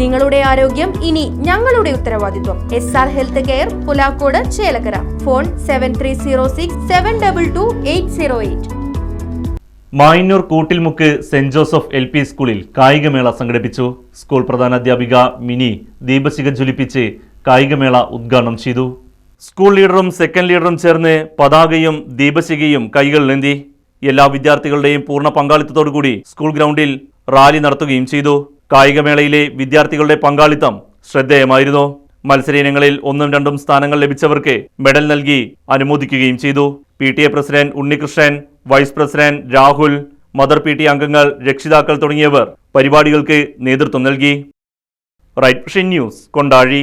നിങ്ങളുടെ ആരോഗ്യം ഇനി ഞങ്ങളുടെ ഉത്തരവാദിത്വം. S R health care Pulakode Chelakkara. Phone seven three zero six seven double two eight zero eight Mayannur Koottilmukku saint Joseph L P സ്കൂളിൽ കായികമേള സംഘടിപ്പിച്ചു. സ്കൂൾ പ്രധാനാധ്യാപിക മിനി ദീപശിഖ ജ്വലിപ്പിച്ച് കായികമേള ഉദ്ഘാടനം ചെയ്തു. സ്കൂൾ ലീഡറും സെക്കൻഡ് ലീഡറും ചേർന്ന് പതാകയും ദീപശിഖയും കൈകളിലെന്തി എല്ലാ വിദ്യാർത്ഥികളുടെയും പൂർണ പങ്കാളിത്തത്തോടുകൂടി സ്കൂൾ ഗ്രൗണ്ടിൽ റാലി നടത്തുകയും ചെയ്തു. കായികമേളയിലെ വിദ്യാർത്ഥികളുടെ പങ്കാളിത്തം ശ്രദ്ധേയമായിരുന്നു. മത്സര ഇനങ്ങളിൽ ഒന്നും രണ്ടും സ്ഥാനങ്ങൾ ലഭിച്ചവർക്ക് മെഡൽ നൽകി അനുമോദിക്കുകയും ചെയ്തു. P T A president Unnikrishnan vice president Rahul mother P T അംഗങ്ങൾ രക്ഷിതാക്കൾ തുടങ്ങിയവർ പരിപാടികൾക്ക് നേതൃത്വം നൽകി. Right news Kondazhy.